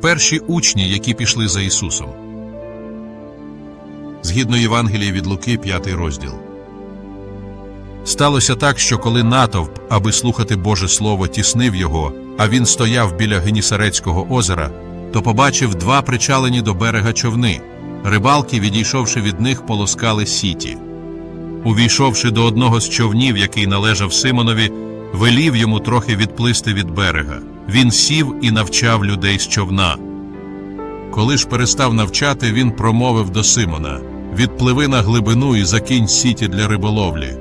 Перші учні, які пішли за Ісусом. Згідно Євангелія від Луки, п'ятий розділ. Сталося так, що коли натовп, аби слухати Боже Слово, тіснив його, а він стояв біля Генісарецького озера, то побачив два причалені до берега човни. Рибалки, відійшовши від них, полоскали сіті. Увійшовши до одного з човнів, який належав Симонові, велів йому трохи відплисти від берега. Він сів і навчав людей з човна. Коли ж перестав навчати, він промовив до Симона Відпливи на глибину і закинь сіті для риболовлі.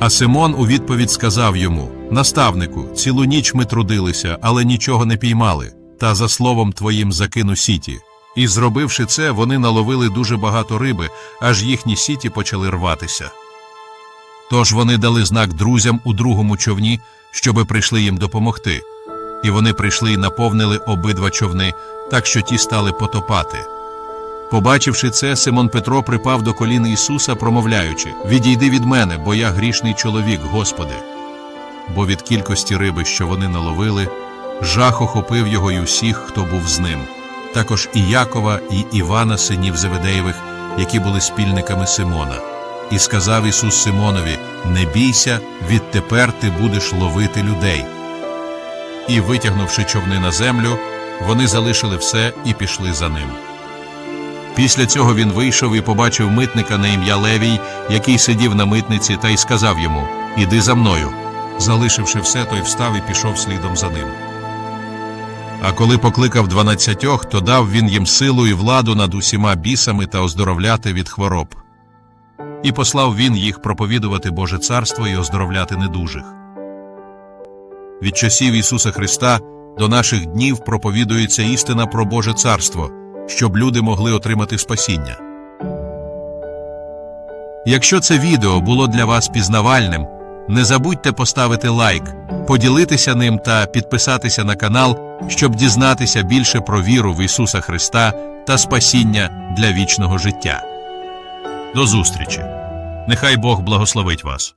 А Симон у відповідь сказав йому Наставнику, цілу ніч ми трудилися, але нічого не піймали, та за словом твоїм закину сіті. І, зробивши це, вони наловили дуже багато риби, аж їхні сіті почали рватися. Тож вони дали знак друзям у другому човні, щоби прийшли їм допомогти. І вони прийшли і наповнили обидва човни, так що ті стали потопати. Побачивши це, Симон Петро припав до колін Ісуса, промовляючи Відійди від мене, бо я грішний чоловік, Господи. Бо від кількості риби, що вони наловили, жах охопив його й усіх, хто був з ним, також і Якова, і Івана, синів Зеведеєвих, які були спільниками Симона. І сказав Ісус Симонові: Не бійся, відтепер ти будеш ловити людей. І, витягнувши човни на землю, вони залишили все і пішли за ним. Після цього він вийшов і побачив митника на ім'я Левій, який сидів на митниці, та й сказав йому Іди за мною. Залишивши все, той встав і пішов слідом за ним. А коли покликав дванадцятьох, то дав він їм силу і владу над усіма бісами та оздоровляти від хвороб. І послав він їх проповідувати Боже царство і оздоровляти недужих. Від часів Ісуса Христа до наших днів проповідується істина про Боже царство, щоб люди могли отримати спасіння. Якщо це відео було для вас пізнавальним, не забудьте поставити лайк, поділитися ним та підписатися на канал, щоб дізнатися більше про віру в Ісуса Христа та спасіння для вічного життя. До зустрічі! Нехай Бог благословить вас!